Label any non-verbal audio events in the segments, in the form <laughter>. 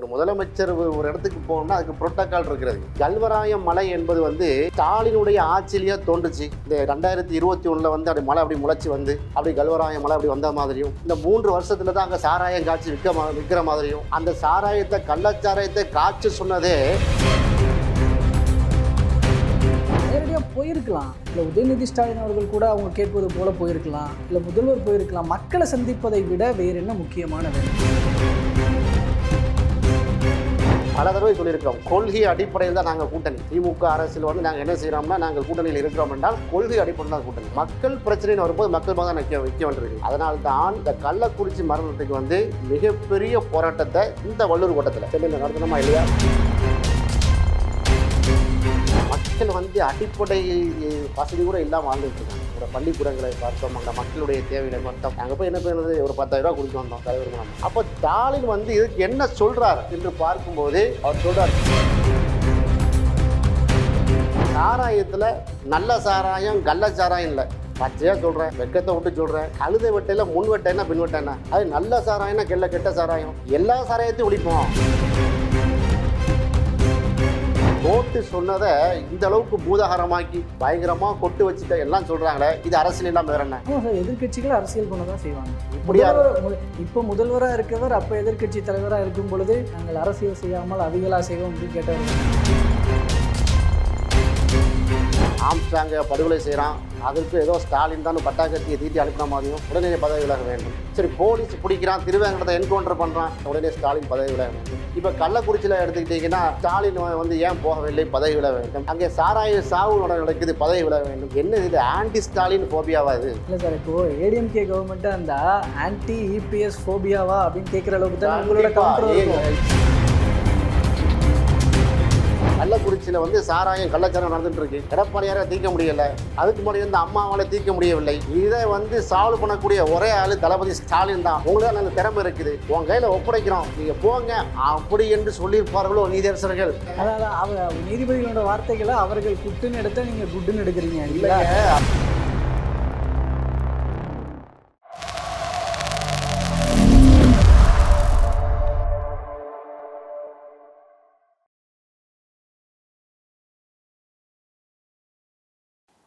ஒரு முதலமைச்சர் ஒரு இடத்துக்கு போகணும்னா அதுக்கு புரோட்டோக்கால் இருக்கிறது கல்வராயம் மலை என்பது வந்து ஸ்டாலினுடைய ஆட்சியிலேயே தோன்றுச்சு. இந்த ரெண்டாயிரத்தி இருபத்தி ஒன்றில் வந்து அப்படி மலை அப்படி முளைச்சி வந்து அப்படி கல்வராயம் மலை அப்படி வந்த மாதிரியும் இந்த மூன்று வருஷத்துல தான் அங்கே சாராயம் காய்ச்சி விற்க மா- விற்கிற மாதிரியும் அந்த சாராயத்தை கள்ளச்சாராயத்தை காய்ச்சி சொன்னதே நேரடியாக போயிருக்கலாம். இல்லை உதயநிதி ஸ்டாலின் அவர்கள் கூட அவங்க கேட்பது போல போயிருக்கலாம். இல்லை முதல்வர் போயிருக்கலாம். மக்களை சந்திப்பதை விட வேறு என்ன முக்கியமான வேலை? பல தடவை சொல்லியிருக்கிறோம் கொள்கை அடிப்படையில் தான் நாங்கள் கூட்டணி. திமுக அரசியல் வந்து நாங்கள் என்ன செய்கிறோம்னா நாங்கள் கூட்டணியில் இருக்கிறோம் என்றால் கொள்கை அடிப்படையில் தான் கூட்டணி. மக்கள் பிரச்சனைன்னு வரும்போது மக்கள் தான் நிற்க வைக்க வேண்டியிருக்கு அதனால தான் இந்த கள்ளக்குறிச்சி மரணத்துக்கு வந்து மிகப்பெரிய போராட்டத்தை இந்த வள்ளூர் கோட்டத்தில். சென்னையில் நடத்தணுமா இல்லையா? மக்கள் வந்து அடிப்படை வசதி கூட இல்லாமல் வாழ்ந்துட்டு இருக்காங்க. இருக்கிற பள்ளிக்கூடங்களை பார்த்தோம். அந்த மக்களுடைய தேவைகளை பார்த்தோம். அங்கே போய் என்ன பண்ணுறது? ஒரு பத்தாயிரம் ரூபா கொடுத்து வந்தோம் தலைவர் நம்ம அப்போ ஸ்டாலின் வந்து இதுக்கு என்ன சொல்கிறார் என்று பார்க்கும்போது அவர் சொல்கிறார் சாராயத்தில் நல்ல சாராயம் கள்ள சாராயம் இல்லை. பச்சையாக சொல்கிறேன் வெக்கத்தை விட்டு சொல்கிறேன் கழுத வெட்டையில் முன் வெட்டைன்னா பின் வெட்டைன்னா அது நல்ல சாராயம்னா கெல்ல கெட்ட சாராயம். எல்லா சாராயத்தையும் ஒழிப்போம். கோர்ட்டு சொன்னதை இந்த அளவுக்கு பூதாகரமாக்கி பயங்கரமாக கொட்டு வச்சுட்ட எல்லாம் சொல்கிறாங்களே இது அரசியல் இல்லாமல் வேற என்ன? சார் எதிர்க்கட்சிகள் அரசியல் பண்ண தான் செய்வாங்க. இப்படியா? இப்போ முதல்வராக இருக்கவர் அப்போ எதிர்க்கட்சி தலைவராக இருக்கும் பொழுது நாங்கள் அரசியல் செய்யாமல் அவிகளா செய்வோம் அப்படின்னு கேட்டவர். ஆம்ஸ்டாங்க படுகொலை செய்கிறான் அதற்கு ஏதோ ஸ்டாலின் தான் பட்டாக்கத்தியை தீட்டி அனுப்பின மாதிரியும் உடனே பதவி விலக வேண்டும். சரி போலீஸ் பிடிக்கிறான் திருவேங்கடத்தை என்கவுண்டர் பண்ணுறான் உடனே ஸ்டாலின் பதவி விலக வேண்டும். இப்போ கள்ளக்குறிச்சியில் எடுத்துக்கிட்டிங்கன்னா ஸ்டாலின் வந்து ஏன் போகவில்லை? பதவி விலக வேண்டும். அங்கே சாராய சாவு நடக்குது பதவி விலக வேண்டும். என்ன இது? ஆன்டி ஸ்டாலின் ஃபோபியாவா இது? இல்லை சார் இப்போ ஏடிஎம்கே கவர்மெண்ட்டாக இருந்தா ஆன்டி இபிஎஸ் ஃபோபியாவா அப்படின்னு கேட்குற அளவுக்கு தான் உங்களோட கள்ளக்குறிச்சியில் வந்து சாராயம் கள்ளச்சாரம் நடந்துட்டு இருக்கு. எடப்பாடியாரை தீர்க்க முடியல. அதுக்கு முன்னாடி வந்து அம்மாவால தீர்க்க முடியவில்லை. இதை வந்து சால்வ் பண்ணக்கூடிய ஒரே ஆளு தளபதி ஸ்டாலின் தான். உங்களுக்கு அந்த திறமை இருக்குது. உன் கையில ஒப்படைக்கிறோம். நீங்க போங்க. அப்படி என்று சொல்லியிருப்பார்களோ நீதியரசர்கள். அதாவது அவர் நீதிபதிகளோட வார்த்தைகளை அவர்கள் குட்டுன்னு எடுத்தா நீங்க குட்டுன்னு எடுக்கிறீங்க இல்ல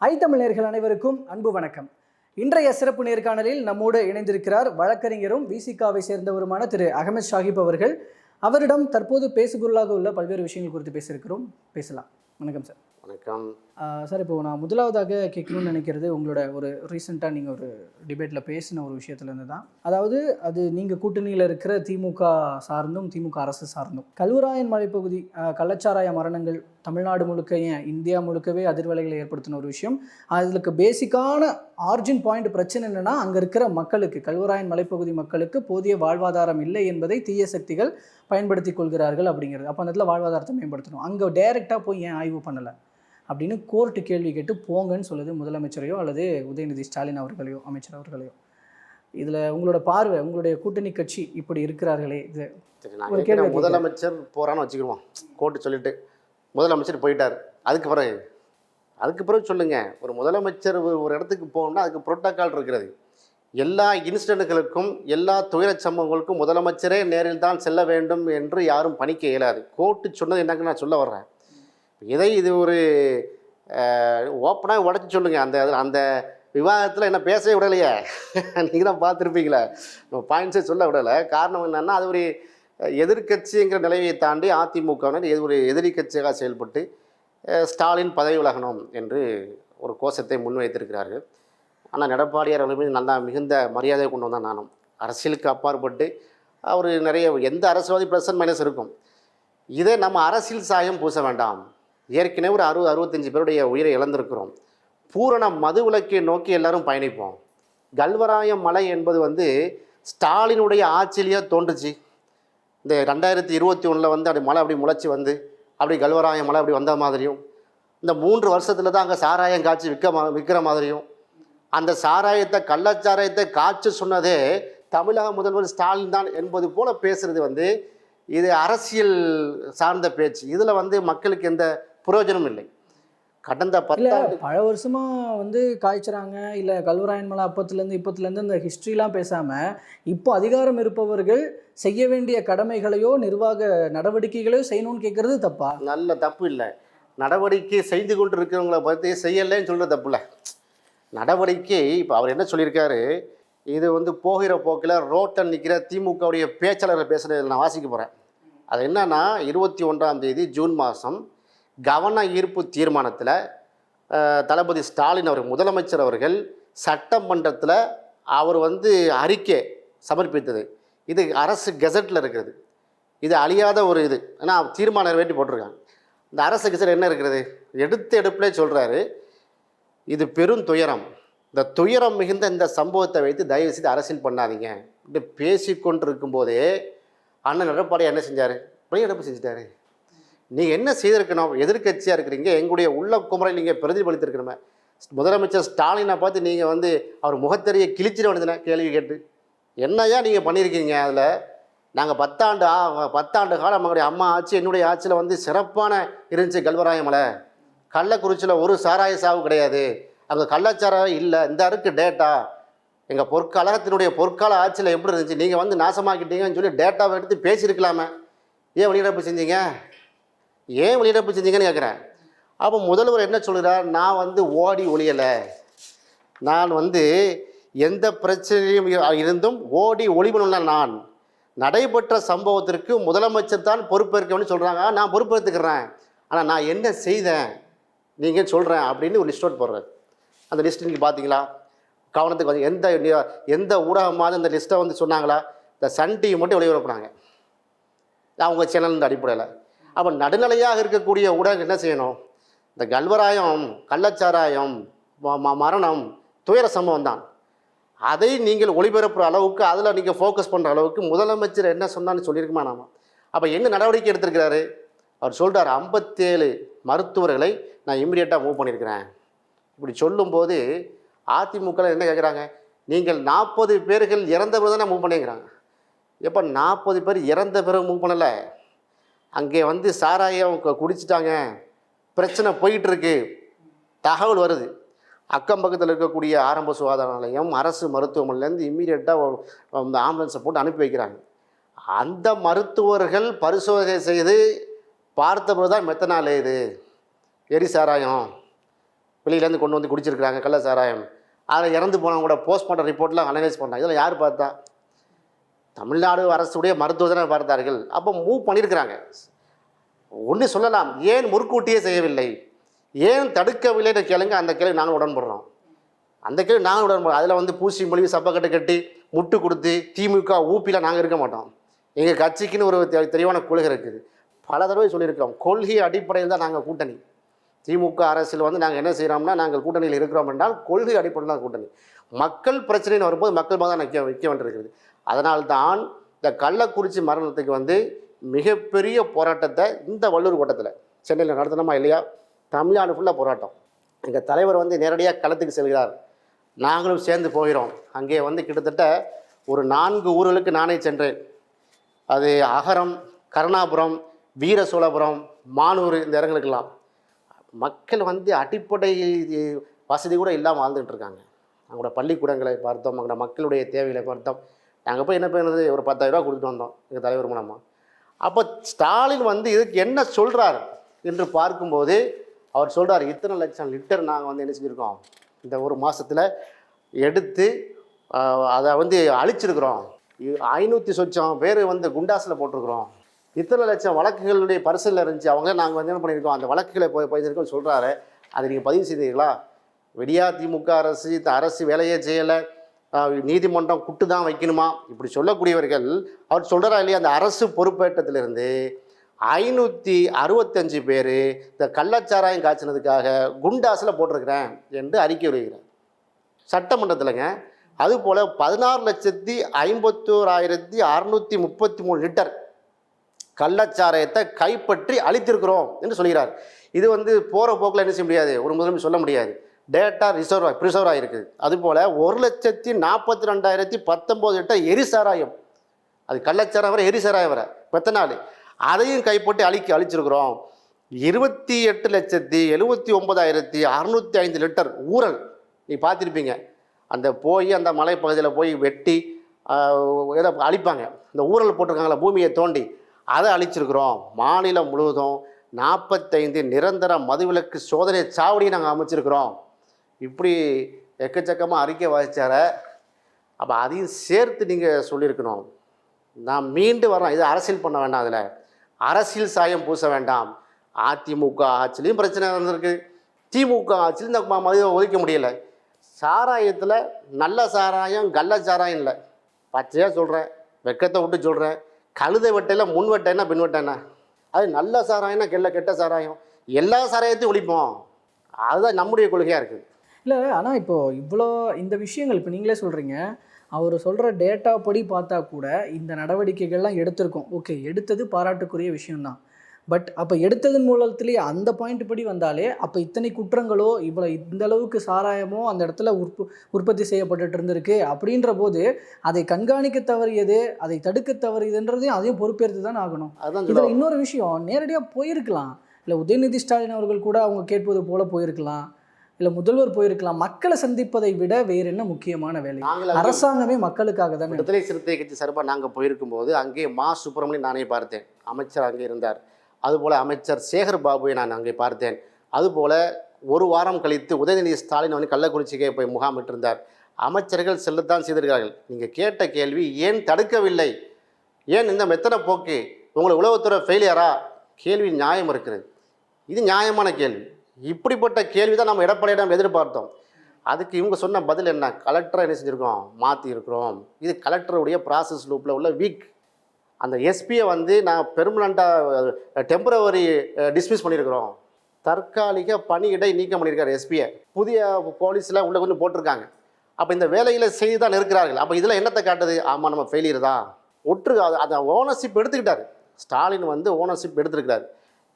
ஐ தமிழர்கள் அனைவருக்கும் அன்பு வணக்கம். இன்றைய சிறப்பு நேர்காணலில் நம்மோடு இணைந்திருக்கிறார் வழக்கறிஞரும் விசிகாவை சேர்ந்தவருமான திரு அகமது ஷாஹிப் அவர்கள். அவரிடம் தற்போது பேசுபொருளாக உள்ள பல்வேறு விஷயங்கள் குறித்து பேசியிருக்கிறோம். பேசலாம். வணக்கம் சார். வணக்கம். சார் இப்போ நான் முதலாவதாக கேட்கணும்னு நினைக்கிறது உங்களோட ஒரு ரீசெண்டாக நீங்கள் ஒரு டிபேட்டில் பேசின ஒரு விஷயத்துலேருந்து தான். அதாவது அது நீங்கள் கூட்டணியில் இருக்கிற திமுக சார்ந்தும் திமுக அரசு சார்ந்தும். கல்வராயன் மலைப்பகுதி கள்ளச்சாராய மரணங்கள் தமிழ்நாடு முழுக்க ஏன் இந்தியா முழுக்கவே அதிர்வலைகளை ஏற்படுத்தின ஒரு விஷயம். அதுக்கு பேசிக்கான ஆர்ஜின் பாயிண்ட் பிரச்சனை என்னென்னா அங்கே இருக்கிற மக்களுக்கு கல்வராயன் மலைப்பகுதி மக்களுக்கு போதிய வாழ்வாதாரம் இல்லை என்பதை தீய சக்திகள் பயன்படுத்தி கொள்கிறார்கள் அப்படிங்கிறது. அப்போ அந்த இடத்துல வாழ்வாதாரத்தை மேம்படுத்தணும். அங்கே டைரெக்டாக போய் ஏன் ஆய்வு பண்ணலை? அப்படின்னு கோர்ட்டு கேள்வி கேட்டு போங்கன்னு சொல்லுது முதலமைச்சரையோ அல்லது உதயநிதி ஸ்டாலின் அவர்களையோ அமைச்சர் அவர்களையோ. இதில் உங்களோட பார்வை உங்களுடைய கூட்டணி கட்சி இப்படி இருக்கிறார்களே இது ஒரு கேள்வி. முதலமைச்சர் போறான்னு வச்சுக்கிடுவோம். கோர்ட்டு சொல்லிட்டு முதலமைச்சர் போயிட்டார். அதுக்கு பிறகு அதுக்கு பிறகு சொல்லுங்க. ஒரு முதலமைச்சர் ஒரு இடத்துக்கு போகணும்னா அதுக்கு புரோட்டோகால் இருக்கிறது. எல்லா இன்சிடென்ட்களுக்கும் எல்லா துயரச் சம்பவங்களுக்கும் முதலமைச்சரே நேரில் தான் செல்ல வேண்டும் என்று யாரும் பணிக்க இயலாது. கோர்ட்டு சொன்னது என்னங்க நான் சொல்ல வர்றேன். இதை இது ஒரு ஓப்பனாக உடச்சி சொல்லுங்க. அந்த அந்த விவாதத்தில் என்ன பேசவே விடலையே. <laughs> நீங்கள் தான் பார்த்துருப்பீங்களே. நம்ம பாயிண்ட்ஸே சொல்ல விடலை. காரணம் என்னென்னா அது ஒரு எதிர்க்கட்சிங்கிற நிலையை தாண்டி அதிமுகவினர் எது ஒரு எதிரி கட்சியாக செயல்பட்டு ஸ்டாலின் பதவி விலகணும் என்று ஒரு கோஷத்தை முன்வைத்திருக்கிறார்கள். ஆனால் எடப்பாடியார் அவர்கள் மீது நல்லா மிகுந்த மரியாதை கொண்டு வந்தான் நானும். அரசியலுக்கு அப்பாற்பட்டு அவர் நிறைய எந்த அரசியல்வாதி ப்ளஸ் அண்ட் மைனஸ் இருக்கும். இதை நம்ம அரசியல் சாயம் பூச வேண்டாம். ஏற்கனவே ஒரு அறுபது அறுபத்தஞ்சு பேருடைய உயிரை இழந்திருக்கிறோம். பூரண மது விலக்கை நோக்கி எல்லாரும் பயணிப்போம். கல்வராயம் மலை என்பது வந்து ஸ்டாலினுடைய ஆட்சியிலேயே தோன்றுச்சு. இந்த ரெண்டாயிரத்தி இருபத்தி ஒன்றில் வந்து அப்படி மலை அப்படி முளைச்சி வந்து அப்படி கல்வராயம் மலை அப்படி வந்த மாதிரியும் இந்த மூன்று வருஷத்தில் தான் அங்கே சாராயம் காய்ச்சி விற்க மா விற்கிற மாதிரியும் அந்த சாராயத்தை கள்ளச்சாராயத்தை காய்ச்சி சொன்னதே தமிழக முதல்வர் ஸ்டாலின் தான் என்பது போல பேசுறது வந்து இது அரசியல் சார்ந்த பேச்சு. இதில் வந்து மக்களுக்கு எந்த பிரயோஜனமும் இல்லை கடந்த பத்தாண்டு பல வருஷமா வந்து காய்ச்சறாங்க. இல்ல கல்வராயன் மலை அப்பத்துலேருந்து இப்பத்துலேருந்து இந்த ஹிஸ்ட்ரிலாம் பேசாம இப்போ அதிகாரம் இருப்பவர்கள் செய்ய வேண்டிய கடமைகளையோ நிர்வாக நடவடிக்கைகளையோ செய்யணும்னு கேட்கறது தப்பா? நல்ல தப்பு இல்லை. நடவடிக்கை செய்து கொண்டு இருக்கிறவங்கள பற்றி செய்யலைன்னு சொல்கிறது தப்பு இல்லை நடவடிக்கை இப்போ அவர் என்ன சொல்லியிருக்காரு? இது வந்து போகிற போக்கில் ரோட்டில் நிற்கிற திமுகவுடைய பேச்சாளரை பேசுகிறத நான் வாசிக்க போகிறேன் அது என்னன்னா இருபத்தி ஒன்றாம் தேதி ஜூன் மாதம் கவன ஈர்ப்பு தீர்மானத்தில் தளபதி ஸ்டாலின் அவர் முதலமைச்சர் அவர்கள் சட்டமன்றத்தில் அவர் வந்து அறிக்கை சமர்ப்பித்தது. இது அரசு கெசட்டில் இருக்கிறது. இது அழியாத ஒரு இது. ஏன்னா தீர்மானம் வேண்டி போட்டிருக்காங்க. இந்த அரசு கெசட் என்ன இருக்கிறது? எடுத்த எடுப்பிலே சொல்கிறாரு இது பெரும் துயரம். இந்த துயரம் மிகுந்த இந்த சம்பவத்தை வைத்து தயவு செய்து அரசியல் பண்ணாதீங்க. இப்படி பேசி கொண்டிருக்கும் போதே அண்ணன் எடப்பாடி என்ன செஞ்சார்? பையன் எடுப்பு செஞ்சிட்டாரு. நீங்கள் என்ன செய்திருக்கணும்? எதிர்க்கட்சியாக இருக்கிறீங்க. எங்களுடைய உள்ள குமரை நீங்கள் பிரதிபலித்திருக்கணுமே. முதலமைச்சர் ஸ்டாலினை பார்த்து நீங்கள் வந்து அவர் முகத்தறியை கிழிச்சிட வேண்டியதுனே கேள்வி கேட்டு. என்னையா நீங்கள் பண்ணியிருக்கீங்க அதில்? நாங்கள் பத்தாண்டு ஆ பத்தாண்டு காலம் நம்மளுடைய அம்மா ஆட்சி என்னுடைய ஆட்சியில் வந்து சிறப்பான இருந்துச்சு கல்வராயமலை. கள்ளக்குறிச்சியில் ஒரு சாராய சாவு கிடையாது. அங்கே கள்ளச்சாராயம் இல்லை. இந்த அருக்கு டேட்டா எங்கள் பொற்காலகத்தினுடைய பொற்கால ஆட்சியில் எப்படி இருந்துச்சு? நீங்கள் வந்து நாசமாக்கிட்டீங்கன்னு சொல்லி டேட்டாவை எடுத்து பேசியிருக்கலாமே. ஏன் வெளியிடப்பு செஞ்சீங்க? ஏன் வெளியிடப்பு செஞ்சீங்கன்னு கேட்குறேன் அப்போ முதல்வர் என்ன சொல்கிறார் நான் வந்து ஓடி ஒளியலை. நான் வந்து எந்த பிரச்சனையும் இருந்தும் ஓடி ஒளிபணும்ல நான். நடைபெற்ற சம்பவத்திற்கு முதலமைச்சர் தான் பொறுப்பேற்கணும்னு சொல்கிறாங்க நான் பொறுப்பேற்றுக்கிறேன் ஆனால் நான் என்ன செய்தேன்? நீங்கள் சொல்கிறேன் அப்படின்னு ஒரு லிஸ்ட் அவுட் போடுறாரு. அந்த லிஸ்ட் நீங்கள் பார்த்தீங்களா கவனத்துக்கு வந்து எந்த எந்த ஊடகமாவது இந்த லிஸ்ட்டை வந்து சொன்னாங்களா? இந்த சன் டிவி மட்டும் ஒளிபரப்புனாங்க அவங்க சேனல் அடிப்படையில். அப்போ நடுநிலையாக இருக்கக்கூடிய ஊடகம் என்ன செய்யணும்? இந்த கல்வராயம் கள்ளச்சாராயம் ம- ம- மரணம் துயர சம்பவம் தான். அதை நீங்கள் ஒளிபரப்புற அளவுக்கு அதில் நீங்கள் ஃபோக்கஸ் பண்ணுற அளவுக்கு முதலமைச்சர் என்ன சொன்னான்னு சொல்லியிருக்குமா நாம? அப்போ என்ன நடவடிக்கை எடுத்திருக்கிறாரு? அவர் சொல்கிறார் ஐம்பத்தேழு மருத்துவர்களை நான் இம்மிடியட்டாக மூவ் பண்ணியிருக்கிறேன் இப்படி சொல்லும்போது அதிமுக என்ன கேட்குறாங்க நீங்கள் நாற்பது பேர்கள் இறந்த பிறகு தானே மூவ் பண்ணிக்கிறாங்க எப்போ நாற்பது பேர் இறந்த பிறகு மூவ் பண்ணலை? அங்கே வந்து சாராயம் குடிச்சிட்டாங்க. பிரச்சனை போயிட்டுருக்கு. தகவல் வருது. அக்கம் பக்கத்தில் இருக்கக்கூடிய ஆரம்ப சுகாதார நிலையம் அரசு மருத்துவமனையிலேருந்து இம்மீடியட்டாக அந்த ஆம்புலன்ஸை போட்டு அனுப்பி வைக்கிறாங்க. அந்த மருத்துவர்கள் பரிசோதனை செய்து பார்த்தபோது தான் மெத்தனால் இது எரி சாராயம். வெளியிலேருந்து கொண்டு வந்து குடிச்சிருக்கிறாங்க கள்ள சாராயம். அதில் இறந்து போனவங்க கூட போஸ்ட்மார்ட்டம் ரிப்போர்ட்லாம் அனலைஸ் பண்ணாங்க இதெல்லாம் யார் பார்த்தா? தமிழ்நாடு அரசுடைய மருத்துவரை பார்த்தார்கள். அப்போ மூவ் பண்ணியிருக்கிறாங்க ஒன்று சொல்லலாம். ஏன் முற்கூட்டியே செய்யவில்லை? ஏன் தடுக்கவில்லைன்னு கேளுங்க. அந்த கேள்வி நாங்கள் உடன்படுறோம். அந்த கேள்வி நாங்கள் உடன்படுறோம். அதில் வந்து பூசி மொழி சப்பக்கட்டு கட்டி முட்டு கொடுத்து திமுக ஊப்பியில் நாங்கள் இருக்க மாட்டோம். எங்கள் கட்சிக்குன்னு ஒரு தெ- தெளிவான கொள்கை இருக்குது. பல தடவை சொல்லியிருக்கோம் கொள்கை அடிப்படையில் தான் நாங்கள் கூட்டணி. திமுக அரசில் வந்து நாங்கள் என்ன செய்கிறோம்னா நாங்கள் கூட்டணியில் இருக்கிறோம் என்றால் கொள்கை அடிப்படையில் தான் கூட்டணி. மக்கள் பிரச்சனைன்னு வரும்போது மக்கள் தான் நிற்க வைக்க வேண்டியிருக்கிறது. அதனால்தான் இந்த கள்ளக்குறிச்சி மரணத்துக்கு வந்து மிகப்பெரிய போராட்டத்தை இந்த வள்ளூர் கோட்டத்தில் சென்னையில் நடத்தணுமா இல்லையா? தமிழ்நாடு ஃபுல்லாக போராட்டம். எங்கள் தலைவர் வந்து நேரடியாக களத்துக்கு செல்கிறார். நாங்களும் சேர்ந்து போகிறோம். அங்கே வந்து கிட்டத்தட்ட ஒரு நான்கு ஊர்களுக்கு நானே சென்றேன். அது அகரம் கருணாபுரம் வீர சோழபுரம் மானூர் இந்த இடங்களுக்கெல்லாம். மக்கள் வந்து அடிப்படை வசதி கூட இல்லாமல் வாழ்ந்துகிட்டு இருக்காங்க. அவங்களோட பள்ளிக்கூடங்களை பார்த்தோம் அவங்களோட மக்களுடைய தேவைகளை பார்த்தோம். நாங்கள் போய் என்ன பண்ணுறது ஒரு பத்தாயிரம் ரூபா கொடுத்துட்டு வந்தோம் எங்கள் தலைவர் மூலமாக அப்போ ஸ்டாலின் வந்து இதுக்கு என்ன சொல்கிறார் என்று பார்க்கும்போது அவர் சொல்கிறார் இத்தனை லட்சம் லிட்டர் நாங்கள் வந்து என்ன செஞ்சுருக்கோம்? இந்த ஒரு மாதத்தில் எடுத்து அதை வந்து அழிச்சிருக்கிறோம். ஐநூற்றி சொச்சம் பேர் வந்து குண்டாஸில் போட்டிருக்கிறோம். இத்தனை லட்சம் வழக்குகளுடைய பரிசலில் இருந்துச்சு அவங்க நாங்கள் வந்து என்ன பண்ணியிருக்கோம்? அந்த வழக்குகளை போய் பதிஞ்சிருக்கோம் சொல்கிறாரு அதை நீங்கள் பதிவு செய்தீங்களா விடியா திமுக அரசு இந்த அரசு வேலையே செய்யலை. நீதிமன்றம் குட்டு தான் வைக்கணுமா? இப்படி சொல்லக்கூடியவர்கள் அவர் சொல்கிறா இல்லையா அந்த அரசு பொறுப்பேற்றத்திலிருந்து ஐநூற்றி அறுபத்தஞ்சு பேர் இந்த கள்ளச்சாராயம் காய்ச்சினதுக்காக குண்டாஸில் போட்டிருக்கிறேன் என்று அறிக்கை வருகிறார். சட்டமன்றத்தில்ங்க அதுபோல் பதினாறு லட்சத்தி ஐம்பத்தோராயிரத்தி அறுநூற்றி முப்பத்தி மூணு லிட்டர் கள்ளச்சாராயத்தை கைப்பற்றி அழித்திருக்கிறோம் என்று சொல்கிறார். இது வந்து போகிற போக்கில் என்ன செய்ய முடியாது? ஒரு முதலமைச்சர் சொல்ல முடியாது. டேட்டா ரிசர்வ் ப்ரிசர்வ் ஆகிருக்கு அதுபோல் ஒரு லட்சத்தி நாற்பத்தி ரெண்டாயிரத்தி பத்தொம்போது லிட்டர் எரிசாராயம். அது கள்ளச்சாராயம் வர எரிசாராயம் வர. மெத்தனால் அதையும் கைப்பற்றி அழிக்க அழிச்சிருக்கிறோம். இருபத்தி எட்டு லட்சத்தி எழுபத்தி ஒன்பதாயிரத்தி அறுநூத்தி ஐந்து லிட்டர் ஊரல். நீ பார்த்துருப்பீங்க. அந்த போய் அந்த மலைப்பகுதியில் போய் வெட்டி ஏதோ அழிப்பாங்க. இந்த ஊரல் போட்டிருக்காங்களா பூமியை தோண்டி. அதை அழிச்சிருக்கிறோம். மாநிலம் முழுவதும் நாற்பத்தைந்து நிரந்தர மதுவிலக்கு சோதனை சாவடியை நாங்கள் அமைச்சிருக்கிறோம். இப்படி எக்கச்சக்கமாக அறிக்கை வாசித்தார அப்போ அதையும் சேர்த்து நீங்கள் சொல்லியிருக்கணும். நான் மீண்டு வரோம் இது அரசியல் பண்ண வேண்டாம் அதில். அரசியல் சாயம் பூச வேண்டாம். அதிமுக ஆட்சிலையும் பிரச்சனை வந்திருக்கு திமுக ஆட்சியில் இந்த ம- ஒதுக்க முடியல. சாராயத்தில் நல்ல சாராயம் கள்ள சாராயம் இல்லை. பச்சையாக சொல்கிறேன் வெக்கத்தை விட்டு சொல்கிறேன் கழுதை வெட்டையில் முன் வெட்டைன்னா பின் வெட்டைன்னா. அது நல்ல சாராயம்னா கெல்ல கெட்ட சாராயம். எல்லா சாராயத்தையும் ஒழிப்போம். அதுதான் நம்முடைய கொள்கையாக இருக்குது இல்லை ஆனால் இப்போ இவ்வளோ இந்த விஷயங்கள் இப்போ நீங்களே சொல்கிறீங்க அவர் சொல்கிற டேட்டா படி பார்த்தா கூட இந்த நடவடிக்கைகள்லாம் எடுத்திருக்கோம். ஓகே எடுத்தது பாராட்டுக்குரிய விஷயம்தான். பட் அப்போ எடுத்ததன் மூலத்திலேயே அந்த பாயிண்ட் படி வந்தாலே அப்போ இத்தனை குற்றங்களோ இவ்வளோ இந்த அளவுக்கு சாராயமோ அந்த இடத்துல உற்ப உற்பத்தி செய்யப்பட்டுட்டு இருந்திருக்கு அப்படின்ற போது அதை கண்காணிக்க தவறியது அதை தடுக்க தவறியதுன்றதையும் அதையும் பொறுப்பேற்று தான் ஆகணும். அதுதான் இதில் இன்னொரு விஷயம் நேரடியாக போயிருக்கலாம். இல்லை உதயநிதி ஸ்டாலின் அவர்கள் கூட அவங்க கேட்பது போல போயிருக்கலாம். இல்லை முதல்வர் போயிருக்கலாம். மக்களை சந்திப்பதை விட வேற என்ன முக்கியமான வேலை? நாங்கள் அரசாங்கமே மக்களுக்காக தானே? விடுதலை சிறுத்தை கட்சி சார்பாக நாங்கள் போயிருக்கும்போது அங்கே மா. சுப்பிரமணியன் நானே பார்த்தேன். அமைச்சர் அங்கே இருந்தார். அதுபோல் அமைச்சர் சேகர் பாபுவை நான் அங்கே பார்த்தேன். அதுபோல் ஒரு வாரம் கழித்து உதயநிதி ஸ்டாலின் வந்து கள்ளக்குறிச்சிக்கே போய் முகாமிட்டிருந்தார் அமைச்சர்கள் செல்லத்தான் செய்திருக்கிறார்கள். நீங்கள் கேட்ட கேள்வி ஏன் தடுக்கவில்லை? ஏன் இந்த மெத்தனை போக்கு? உங்களை உளவுத்துறை ஃபெயிலியரா கேள்வி நியாயம் இருக்கிறது. இது நியாயமான கேள்வி. இப்படிப்பட்ட கேள்வி தான் நம்ம எடப்பாடியிடம் எதிர்பார்த்தோம். அதுக்கு இவங்க சொன்ன பதில் என்ன? கலெக்டரை என்ன செஞ்சுருக்கோம்? மாற்றி இருக்கிறோம் இது கலெக்டருடைய ப்ராசஸ் லூப்பில் உள்ள வீக் அந்த எஸ்பியை வந்து நான் பெர்மனண்ட்டாக டெம்பரவரி டிஸ்மிஸ் பண்ணியிருக்கிறோம் தற்காலிக பணியிடை நீக்கம் பண்ணியிருக்காரு எஸ்பியை புதிய போலீஸில் உள்ள கொஞ்சம் போட்டிருக்காங்க. அப்போ இந்த வேலையில் செய்து தான் இருக்கிறார்கள் அப்போ இதில் என்னத்தை காட்டுது? ஆமாம் நம்ம ஃபெயிலியர் தான். ஒற்று அதை ஓனர்ஷிப் எடுத்துக்கிட்டார். ஸ்டாலின் வந்து ஓனர்ஷிப் எடுத்துருக்கிறாரு.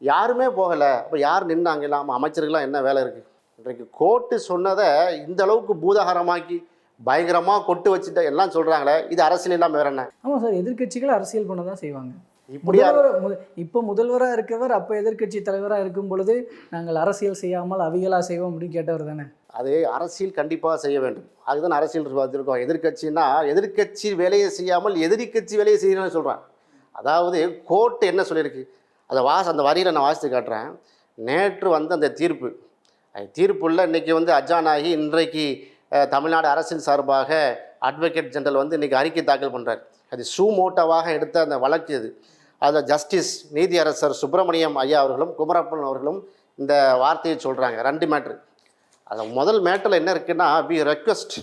யாருமே போகலை. அப்போ யார் நின்னாங்க? இல்லாமல் அமைச்சர்கள்லாம் என்ன வேலை இருக்குது இன்றைக்கு கோர்ட்டு சொன்னதை இந்த அளவுக்கு பூதாகரமாக்கி பயங்கரமாக கொட்டு வச்சுட்டு எல்லாம் சொல்கிறாங்களே இது அரசியல் இல்லாமல் வேற என்ன? ஆமாம் சார் எதிர்க்கட்சிகள் அரசியல் பண்ண தான் செய்வாங்க. இப்படியா முதல்வர் மு- இப்போ முதல்வராக இருக்கவர் அப்போ எதிர்க்கட்சி தலைவராக இருக்கும் பொழுது நாங்கள் அரசியல் செய்யாமல் அவிகளா செய்வோம் அப்படின்னு கேட்டவர் தானே? அது அரசியல் கண்டிப்பாக செய்ய வேண்டும். அதுதான் அரசியல் பார்த்துருக்கோம் எதிர்க்கட்சின்னா எதிர்க்கட்சி வேலையை செய்யாமல் எதிர்க்கட்சி வேலையை செய்யணும்னு சொல்கிறேன் அதாவது கோர்ட் என்ன சொல்லியிருக்கு? அதை வாச அந்த வரியில் நான் வாசித்து காட்டுறேன். நேற்று வந்து அந்த தீர்ப்பு. அது தீர்ப்புள்ள இன்றைக்கி வந்து அஜானாகி இன்றைக்கு தமிழ்நாடு அரசின் சார்பாக அட்வொகேட் ஜெனரல் வந்து இன்றைக்கி அறிக்கை தாக்கல் பண்ணுறார் அது சூமோட்டோவாக எடுத்த அந்த வழக்கு இது. அதில் ஜஸ்டிஸ் நீதியரசர் சுப்பிரமணியம் ஐயா அவர்களும் குமரப்பன் அவர்களும் இந்த வார்த்தையை சொல்கிறாங்க ரெண்டு மேட்ரு அதில் முதல் மேட்டரில் என்ன இருக்குன்னா we request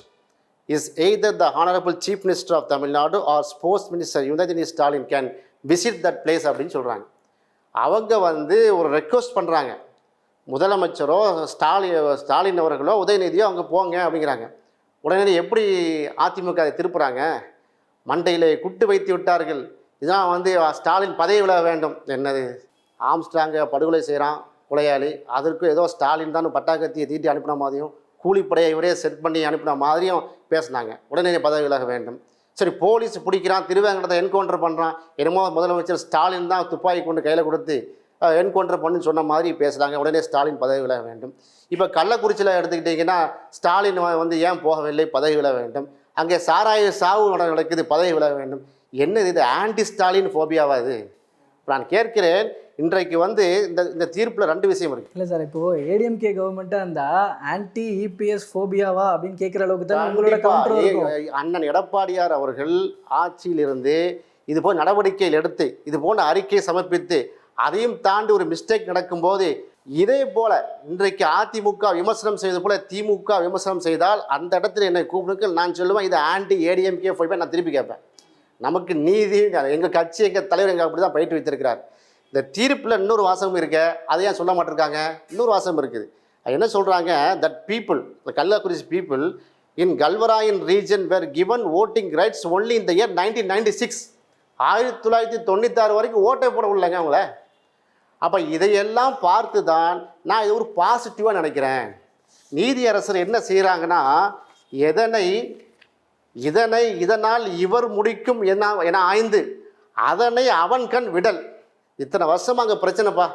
is either the honourable chief minister of Tamil Nadu or sports minister யுனதினி Stalin can visit that place அப்படின்னு சொல்கிறாங்க அவங்க வந்து ஒரு ரெக்வஸ்ட் பண்ணுறாங்க முதலமைச்சரோ ஸ்டாலின் ஸ்டாலின் அவர்களோ உதயநிதியோ அங்கே போங்க அப்படிங்கிறாங்க. உடனே எப்படி அதிமுக அதை திருப்புறாங்க? மண்டையிலே குட்டு வைத்து விட்டார்கள். இதான் வந்து ஸ்டாலின் பதவி விலக வேண்டும். என்னது? ஆம்ஸ்டாங்க படுகொலை செய்கிறான் கொலையாளி. அதற்கு ஏதோ ஸ்டாலின் தான் பட்டாக்கத்தியை தீட்டி அனுப்பின மாதிரியும் கூலிப்படையை இவரே செட் பண்ணி அனுப்பின மாதிரியும் பேசினாங்க. உடனே பதவி விலக வேண்டும். சரி போலீஸ் பிடிக்கிறான் திருவேங்கடத்தை என்கவுண்டர் பண்ணுறான் என்னமோ முதலமைச்சர் ஸ்டாலின் தான் துப்பாக்கி கொண்டு கையில் கொடுத்து என்கவுண்டர் பண்ணுன்னு சொன்ன மாதிரி பேசுகிறாங்க உடனே ஸ்டாலின் பதவி விலக வேண்டும். இப்போ கள்ளக்குறிச்சியில் எடுத்துக்கிட்டிங்கன்னா ஸ்டாலின் வந்து ஏன் போகவில்லை? பதவி விலக வேண்டும். அங்கே சாராய சாவு நடக்குது பதவி விலக வேண்டும். என்னது இது? ஆன்டி ஸ்டாலின் ஃபோபியாவா இது? நான் கேட்கிறேன் இன்றைக்கு வந்து இந்த இந்த தீர்ப்பில் ரெண்டு விஷயம் இருக்குது இல்லை சார் இப்போ ஏடிஎம்கே கவர்மெண்ட்டாக இருந்தா ஆன்டி இபிஎஸ் ஃபோபியாவா அப்படின்னு கேட்குற அளவுக்கு தான் உங்களோட அண்ணன் எடப்பாடியார் அவர்கள் ஆட்சியிலிருந்து இது போல் நடவடிக்கைகள் எடுத்து இது போன்ற அறிக்கையை சமர்ப்பித்து அதையும் தாண்டி ஒரு மிஸ்டேக் நடக்கும்போது இதே போல இன்றைக்கு அதிமுக விமர்சனம் செய்தது போல திமுக விமர்சனம் செய்தால் அந்த இடத்துல என்னை கூப்பிடுங்கள் நான் சொல்லுவேன் இது ஆன்டி ஏடிஎம்கே போய் நான் திருப்பி கேட்பேன். நமக்கு நீதி எங்கள் கட்சி எங்கள் தலைவர் எங்கள் அப்படி தான் பயிற்று வைத்திருக்கிறார் இந்த தீர்ப்பில் இன்னொரு வாசகம் இருக்க அதை ஏன் சொல்ல மாட்டிருக்காங்க? இன்னொரு வாசகம் இருக்குது. அது என்ன சொல்கிறாங்க தட் பீப்புள் இந்த Kallakurichi people in Kalvarayan region where given voting rights only இந்த இயர் நைன்டீன் நைன்டி சிக்ஸ் ஆயிரத்தி தொள்ளாயிரத்தி தொண்ணூத்தாறு வரைக்கும் ஓட்டை போட விடலைங்க அவங்கள. அப்போ இதையெல்லாம் பார்த்து தான் நான் இது ஒரு பாசிட்டிவாக நினைக்கிறேன். நீதியரசர் என்ன செய்கிறாங்கன்னா எதனை இதனை இதனால் இவர் முடிக்கும் என என ஆய்ந்து அதனை அவன் கண் விடல். இத்தனை வருஷமாக அங்கே பிரச்சனைப்பா.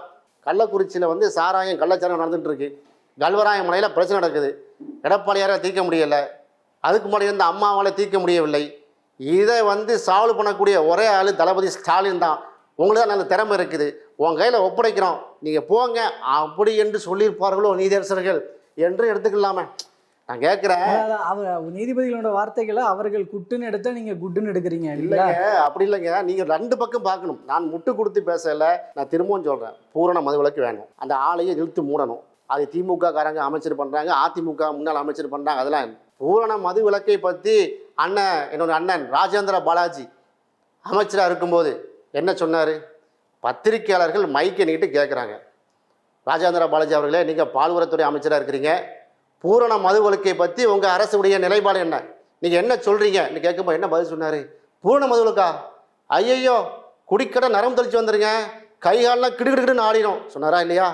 கள்ளக்குறிச்சியில் வந்து சாராயம் கள்ளச்சாரம் நடந்துட்டு இருக்கு கல்வராய மலையில் பிரச்சனை நடக்குது. எடப்பாடியாரை தீர்க்க முடியலை. அதுக்கு முன்னாடி இருந்த அம்மாவால் தீர்க்க முடியவில்லை. இதை வந்து சால்வ் பண்ணக்கூடிய ஒரே ஆள் தளபதி ஸ்டாலின் தான். உங்களுக்கு தான் நல்ல திறமை இருக்குது. உன் கையில் ஒப்படைக்கிறோம். நீங்கள் போங்க. அப்படி என்று சொல்லியிருப்பார்களோ நீதியரசர்கள்? என்று எடுத்துக்கலாமே. நான் கேட்குறேன் அவர் நீதிபதிகளோட வார்த்தைகளை அவர்கள் குட்டுன்னு எடுத்தா நீங்க குட்டுன்னு எடுக்கிறீங்க இல்லைங்க அப்படி இல்லைங்க. நீங்கள் ரெண்டு பக்கம் பார்க்கணும். நான் முட்டு கொடுத்து பேசல நான் திரும்பவும் சொல்கிறேன் பூரண மதுவிலக்கு வேணும். அந்த ஆலையை இழுத்து மூடணும். அது திமுக காரங்க அமைச்சர் பண்ணுறாங்க அதிமுக முன்னாள் அமைச்சர் பண்ணுறாங்க அதெல்லாம் பூரண மது விலக்கை பற்றி அண்ணன் என்னோட அண்ணன் ராஜேந்திர பாலாஜி அமைச்சராக இருக்கும்போது என்ன சொன்னார்? பத்திரிக்கையாளர்கள் மைக்கை நீட்டு கேட்குறாங்க ராஜேந்திர பாலாஜி அவர்களே நீங்கள் பால்வரத்துறை அமைச்சராக இருக்கிறீங்க. பூரண மது விலக்கை பற்றி உங்கள் அரசுடைய நிலைப்பாடு என்ன? நீங்கள் என்ன சொல்கிறீங்கன்னு கேட்கும்போது என்ன பதில் சொன்னார்? பூரண மது விலக்கா ஐயையோ குடிக்கடை நரம் தெளிச்சு வந்துருங்க. கை காலெலாம் கிடுகிடுன்னு ஆடிடும் சொன்னாரா இல்லையா?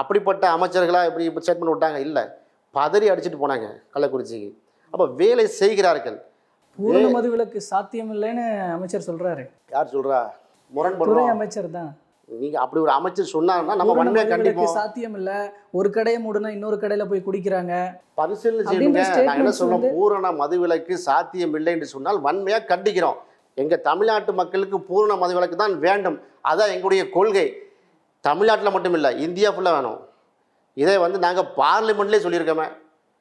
அப்படிப்பட்ட அமைச்சர்களா இப்படி ஸ்டேட்மெண்ட் விட்டாங்க இல்லை. பதறி அடிச்சுட்டு போனாங்க கள்ளக்குறிச்சிக்கு. அப்போ வேலை செய்கிறார்கள். பூர்ண மதுவிலக்கு சாத்தியம் இல்லைன்னு அமைச்சர் சொல்றாரு. யார் சொல்கிறா துறை முரண்படுறோம் அமைச்சர் தான். நீங்கள் அப்படி ஒரு அமைச்சர் சொன்னாங்கன்னா நம்ம மதுவிலக்கு கண்டிப்போம். சாத்தியம் இல்ல ஒரு கடையை மூடுனா இன்னொரு கடையில போய் குடிக்கிறாங்க. பரிசீலனை செய்யுங்க. நான் என்ன வந்து- பூரண மதுவிலக்கு சாத்தியம் இல்லை என்று சொன்னால் வன்மையாக கண்டிக்கிறோம். எங்க தமிழ்நாட்டு மக்களுக்கு பூரண மதுவிலக்கு தான் வேண்டும். அதான் எங்களுடைய கொள்கை. தமிழ்நாட்டில் மட்டும் இல்லை இந்தியா ஃபுல்லாக வேணும். இதை வந்து நாங்கள் பார்லிமெண்ட்லேயே சொல்லியிருக்கோமே.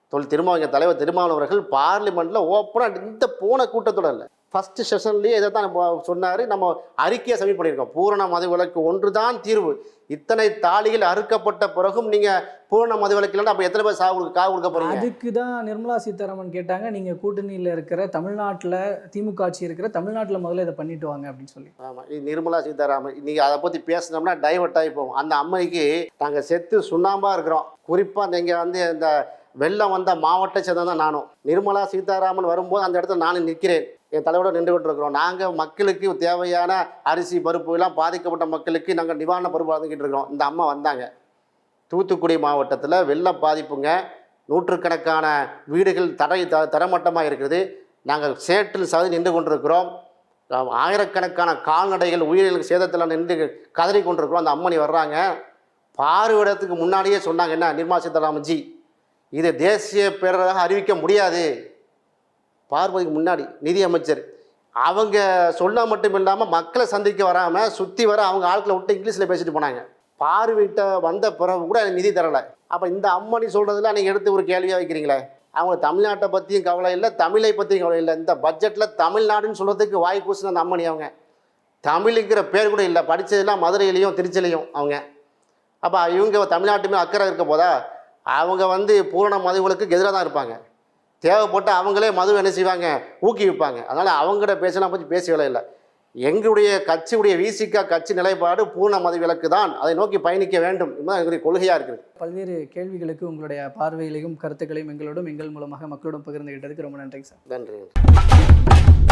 தொல் திரும்ப எங்கள் தலைவர் திருமாவளவன் அவர்கள் பார்லிமெண்ட்டில் ஓப்பனாக இந்த போன கூட்டத்தோட இல்லை. ஃபஸ்ட்டு செஷன்லேயே இதை தான் சொன்னார். நம்ம அறிக்கையை சப்மிட் பண்ணியிருக்கோம். பூரண மதுவிலக்கு ஒன்று தான் தீர்வு. இத்தனை தாலிகள் அறுக்கப்பட்ட பிறகும் நீங்கள் பூரண மதுவிலக்கு இல்லைன்னா அப்போ எத்தனை பேர் சாவு கொடுக்க காவு கொடுக்க போறீங்க? அதுக்கு தான் நிர்மலா சீதாராமன் கேட்டாங்க நீங்க கூட்டணியில இருக்கிற தமிழ்நாட்டுல திமுக ஆட்சி இருக்கிற தமிழ்நாட்டுல முதல்ல இதை பண்ணிட்டு வாங்க அப்படின்னு சொல்லி. ஆமாம் நிர்மலா சீதாராமன். நீங்கள் அதை பற்றி பேசினோம்னா டைவர்ட் ஆகி போகும் அந்த அம்மைக்கு நாங்கள் செத்து சுண்ணாம்பாக இருக்கிறோம். குறிப்பாக நீங்கள் வந்து இந்த வெள்ளம் வந்த மாவட்ட சேர்ந்தது தான் நானும். நிர்மலா சீதாராமன் வரும்போது அந்த இடத்துல நானும் நிற்கிறேன். என் தலைவரோட நின்று கொண்டிருக்கிறோம் நாங்கள் மக்களுக்கு தேவையான அரிசி பருப்பு எல்லாம் பாதிக்கப்பட்ட மக்களுக்கு நாங்கள் நிவாரண பருப்பு வழங்கிட்டு இருக்கிறோம். இந்த அம்மா வந்தாங்க. தூத்துக்குடி மாவட்டத்தில் வெள்ள பாதிப்புங்க. நூற்றுக்கணக்கான வீடுகள் தரை த தரமட்டமாக இருக்குது. நாங்கள் சேற்றில் சதி நின்று கொண்டிருக்கிறோம். ஆயிரக்கணக்கான கால்நடைகள் உயிரிழந்த சேதத்தில் நின்று கதறி கொண்டிருக்கிறோம். அந்த அம்மனி வர்றாங்க. பார்வையிடத்துக்கு முன்னாடியே சொன்னாங்க என்ன? நிர்மலா சீதாராமன் இது தேசிய பேரராக அறிவிக்க முடியாது. பார்வதிக்கு முன்னாடி நிதியமைச்சர். அவங்க சொன்னால் மட்டும் இல்லாமல் மக்களை சந்திக்க வராமல் சுற்றி வர அவங்க ஆட்களை விட்டு இங்கிலீஷில் பேசிட்டு போனாங்க. பார்வையிட்ட வந்த பிறகு கூட எனக்கு நிதி தரலை. அப்போ இந்த அம்மணி சொல்கிறதுல நீங்கள் எடுத்து ஒரு கேள்வியாக வைக்கிறீங்களே? அவங்க தமிழ்நாட்டை பற்றியும் கவலை இல்லை தமிழை பற்றியும் கவலை இல்லை. இந்த பட்ஜெட்டில் தமிழ்நாடுன்னு சொல்கிறதுக்கு வாய் கூசின அந்த அம்மணி அவங்க. தமிழுங்கிற பேர் கூட இல்லை படித்ததெல்லாம் மதுரையிலையும் திருச்சிலையும் அவங்க. அப்போ இவங்க தமிழ்நாட்டுமே அக்கறை இருக்க போதா? அவங்க வந்து பூரண மதுவுகளுக்கு எதிராக தான் இருப்பாங்க. தேவைப்பட்டு அவங்களே மது என்ன செய்வாங்க? ஊக்குவிப்பாங்க. அதனால் அவங்ககிட்ட பேசலாம் பற்றி பேச வேலை இல்லை. எங்களுடைய கட்சியுடைய விசிகா கட்சி நிலைப்பாடு பூர்ண மது விலக்கு தான். அதை நோக்கி பயணிக்க வேண்டும் என்பது எங்களுடைய கொள்கையாக இருக்குது. பல்வேறு கேள்விகளுக்கு உங்களுடைய பார்வைகளையும் கருத்துக்களையும் எங்களோடும் எங்கள் மூலமாக மக்களோடும் பகிர்ந்துகிட்டதுக்கு ரொம்ப நன்றிங்க சார். நன்றி